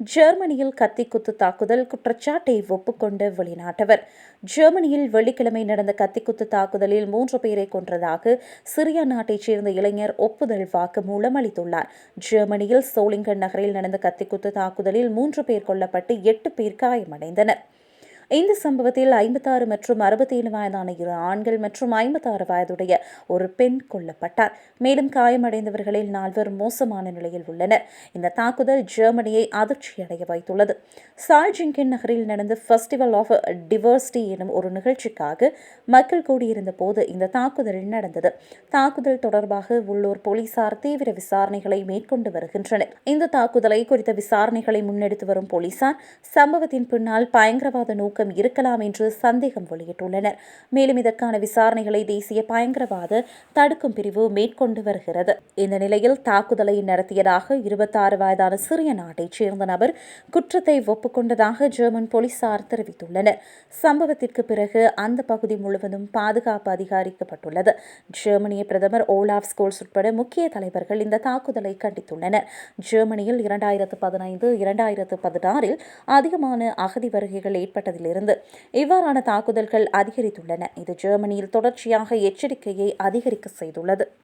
ஜெர்மனியில் கத்திக்குத்து தாக்குதல் குற்றச்சாட்டை ஒப்புக்கொண்ட வெளிநாட்டவர். ஜெர்மனியில் வெள்ளிக்கிழமை நடந்த கத்திக்குத்து தாக்குதலில் மூன்று பேரை கொன்றதாக சிரியா நாட்டைச் சேர்ந்த இளைஞர் ஒப்புதல் வாக்கு மூலம் அளித்துள்ளார். ஜெர்மனியில் சோலிங்கன் நகரில் நடந்த கத்திக்குத்து தாக்குதலில் மூன்று பேர் கொல்லப்பட்டு எட்டு பேர் காயமடைந்தனர். இந்த சம்பவத்தில் ஐம்பத்தாறு மற்றும் அறுபத்தேழு வயதான இரு ஆண்கள் மற்றும் ஐம்பத்தாறு வயதுடைய ஒரு பெண் கொல்லப்பட்டார். மேலும் காயமடைந்தவர்களில் நால்வர் மோசமான நிலையில் உள்ளனர். இந்த தாக்குதல் ஜெர்மனியை அதிர்ச்சியடைய வைத்துள்ளது. சால்ஜிங்கின் நகரில் நடந்த ஃபெஸ்டிவல் ஆஃப் டிவர்சிட்டி எனும் ஒரு நிகழ்ச்சிக்காக மக்கள் கூடியிருந்த போது இந்த தாக்குதல் நடந்தது. தாக்குதல் தொடர்பாக உள்ளூர் போலீசார் தீவிர விசாரணைகளை மேற்கொண்டு வருகின்றனர். இந்த தாக்குதலை குறித்த விசாரணைகளை முன்னெடுத்து வரும் போலீசார் சம்பவத்தின் பின்னால் பயங்கரவாத நோக்க நோக்கம் இருக்கலாம் என்று சந்தேகம் வெளியிட்டுள்ளனர். மேலும் இதற்கான விசாரணைகளை தேசிய பயங்கரவாத தடுக்கும் பிரிவு மேற்கொண்டு வருகிறது. இந்த நிலையில் தாக்குதலை நடத்தியதாக இருபத்தாறு வயதான சிறிய நாட்டைச் சேர்ந்த நபர் குற்றத்தை ஒப்புக்கொண்டதாக ஜெர்மன் போலீசார் தெரிவித்துள்ளனர். சம்பவத்திற்கு பிறகு அந்த பகுதி முழுவதும் பாதுகாப்பு அதிகரிக்கப்பட்டுள்ளது. ஜெர்மனிய பிரதமர் ஓலாப் ஸ்கோல்ஸ் உட்பட முக்கிய தலைவர்கள் இந்த தாக்குதலை கண்டித்துள்ளனர். ஜெர்மனியில் இரண்டாயிரத்து பதினைந்து இரண்டாயிரத்து பதினாறில் அதிகமான அகதி வருகைகள் ஏற்பட்டதில் இருந்து. இவ்வாறான தாக்குதல்கள் அதிகரித்துள்ளன. இது ஜெர்மனியில் தொடர்ச்சியாக எச்சரிக்கையை அதிகரிக்க செய்துள்ளது.